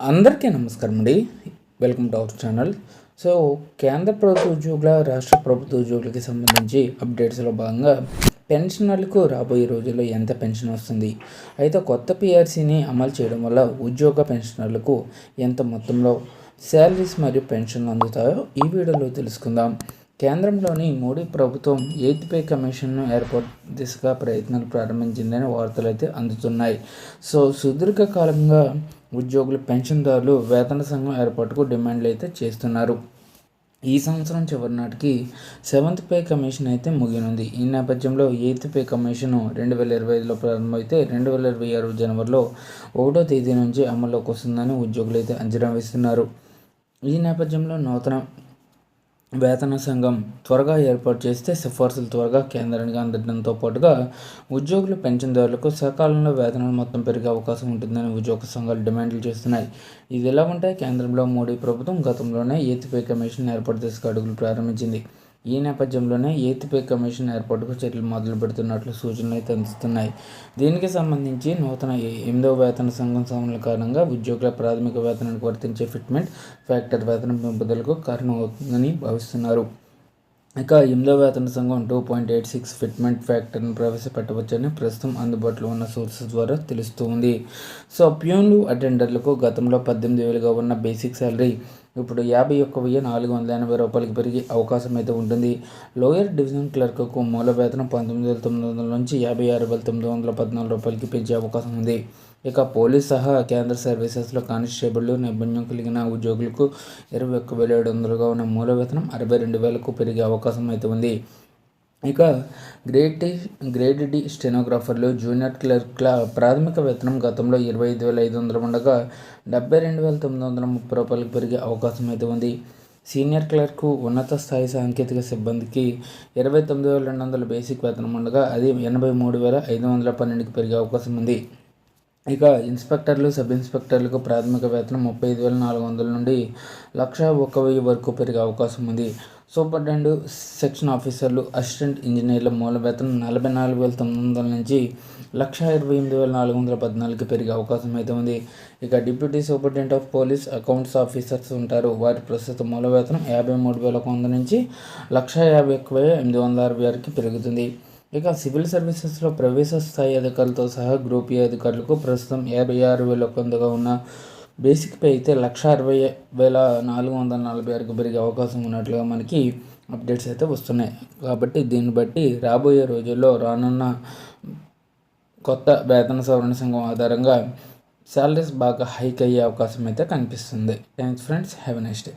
అందరికీ నమస్కారం అండి. Welcome to our channel so కేంద్ర ప్రభుత్వ ఉద్యోగుల రాష్ట్ర ప్రభుత్వ ఉద్యోగులకి సంబంధించి అప్డేట్స్లో భాగంగా పెన్షనర్లకు రాబోయే రోజుల్లో ఎంత పెన్షన్ వస్తుంది? అయితే కొత్త పిఆర్సీని అమలు చేయడం వల్ల ఉద్యోగ పెన్షనర్లకు ఎంత మొత్తంలో శాలరీస్ మరియు పెన్షన్లు అందుతాయో ఈ వీడియోలో తెలుసుకుందాం. కేంద్రంలోని మోడీ ప్రభుత్వం ఎయిత్ పే కమిషన్ను ఏర్పాటు దిశగా ప్రయత్నాలు ప్రారంభించిందని వార్తలు అయితే అందుతున్నాయి. సో సుదీర్ఘకాలంగా ఉద్యోగులు పెన్షన్దారులు వేతన సంఘం ఏర్పాటుకు డిమాండ్లు అయితే చేస్తున్నారు. ఈ సంవత్సరం చివరి నాటికి సెవెంత్ పే కమిషన్ అయితే ముగినుంది ఈ నేపథ్యంలో ఎయిత్ పే కమిషన్ రెండు వేల ఇరవై ఐదులో ప్రారంభమైతే రెండు వేల ఇరవై ఆరు జనవరిలో ఒకటో తేదీ నుంచి అమల్లోకి వస్తుందని ఉద్యోగులు అయితే అంచనా వేస్తున్నారు. ఈ నేపథ్యంలో నూతన వేతన సంఘం త్వరగా ఏర్పాటు చేస్తే సిఫార్సులు త్వరగా కేంద్రానికి అందడంతో పాటుగా ఉద్యోగుల పెన్షన్దారులకు సకాలంలో వేతనాలు మొత్తం పెరిగే అవకాశం ఉంటుందని ఉద్యోగ సంఘాలు డిమాండ్లు చేస్తున్నాయి. ఇది ఎలా ఉంటే కేంద్రంలో మోడీ ప్రభుత్వం గతంలోనే ఏతిపై కమిషన్ ఏర్పాటు చేసే అడుగులు ప్రారంభించింది. ఈ నేపథ్యంలోనే ఎయిత్ పే కమిషన్ ఏర్పాటుకు చర్యలు మొదలు పెడుతున్నట్లు సూచనలు అయితే అందిస్తున్నాయి. దీనికి సంబంధించి నూతన ఎనిమిదవ వేతన సంఘం సమల కారణంగా ఉద్యోగుల ప్రాథమిక వేతనానికి వర్తించే ఫిట్మెంట్ ఫ్యాక్టర్ వేతనం పెంపుదలకు కారణమవుతుందని భావిస్తున్నారు. ఇక ఎనిమిదో వేతన సంఘం two point eight six fitment ఫ్యాక్టర్ని ప్రవేశపెట్టవచ్చని ప్రస్తుతం అందుబాటులో ఉన్న సోర్సెస్ ద్వారా తెలుస్తుంది. సో ప్యూన్లు అటెండర్లకు గతంలో పద్దెనిమిది వేలుగా ఉన్న బేసిక్ శాలరీ ఇప్పుడు యాభై ఒక్క వెయ్యి నాలుగు వందల ఎనభై రూపాయలకి పెరిగే అవకాశం అయితే ఉంటుంది. లోయర్ డివిజన్ క్లర్క్కు మూల వేతనం పంతొమ్మిది వేల తొమ్మిది వందల నుంచి యాభై ఆరు వేల తొమ్మిది వందల పద్నాలుగు రూపాయలకి పెంచే అవకాశం ఉంది. ఇక పోలీస్ సహా కేంద్ర సర్వీసెస్లో కానిస్టేబుల్ నైపుణ్యం కలిగిన ఉద్యోగులకు ఇరవై ఒక్క వేల ఏడు వందలుగా ఉన్న మూల వేతనం అరవై రెండు వేలకు పెరిగే అవకాశం అయితే ఉంది. ఇక గ్రేడ్ గ్రేడ్ డి స్టెనోగ్రాఫర్లు జూనియర్ క్లర్క్ల ప్రాథమిక వేతనం గతంలో ఇరవై ఐదు వేల ఐదు వందలు ఉండగా డెబ్బై రెండు వేల తొమ్మిది వందల ముప్పై రూపాయలకు పెరిగే అవకాశం అయితే ఉంది. సీనియర్ క్లర్క్ ఉన్నత స్థాయి సాంకేతిక సిబ్బందికి ఇరవై తొమ్మిది వేల రెండు వందల బేసిక్ వేతనం ఉండగా అది ఎనభై మూడు వేల ఐదు వందల పన్నెండుకి పెరిగే అవకాశం ఉంది. ఇక ఇన్స్పెక్టర్లు సబ్ ఇన్స్పెక్టర్లకు ప్రాథమిక వేతనం ముప్పై ఐదు వేల నాలుగు వందల నుండి లక్ష ఒక వెయ్యి వరకు పెరిగే అవకాశం ఉంది. సూపరింటెండెంట్ సెక్షన్ ఆఫీసర్లు అసిస్టెంట్ ఇంజనీర్ల మూల వేతనం నలభై నాలుగు వేల తొమ్మిది వందల నుంచి లక్ష ఇరవై ఎనిమిది వేల నాలుగు వందల పద్నాలుగుకి పెరిగే అవకాశం అయితే ఉంది. ఇక deputy superintendent of police accounts officers ఉంటారు. వారి ప్రస్తుత మూల వేతనం యాభై మూడు వేల ఒక వంద నుంచి లక్ష యాభై ఒక్క ఎనిమిది వందల అరవై ఆరుకి పెరుగుతుంది. ఇక సివిల్ సర్వీసెస్లో ప్రవేశ స్థాయి అధికారులతో సహా గ్రూప్ ఏ అధికారులకు ప్రస్తుతం యాభై ఆరు వేల కొంతగా ఉన్న బేసిక్ పే అయితే లక్ష అరవై వేల నాలుగు వందల నలభై ఆరుకు పెరిగే అవకాశం ఉన్నట్లుగా మనకి అప్డేట్స్ అయితే వస్తున్నాయి. కాబట్టి దీన్ని బట్టి రాబోయే రోజుల్లో రానున్న కొత్త వేతన సవరణ సంఘం ఆధారంగా శాలరీస్ బాగా హైక్ అయ్యే అవకాశం అయితే కనిపిస్తుంది. Thanks friends. Have next day.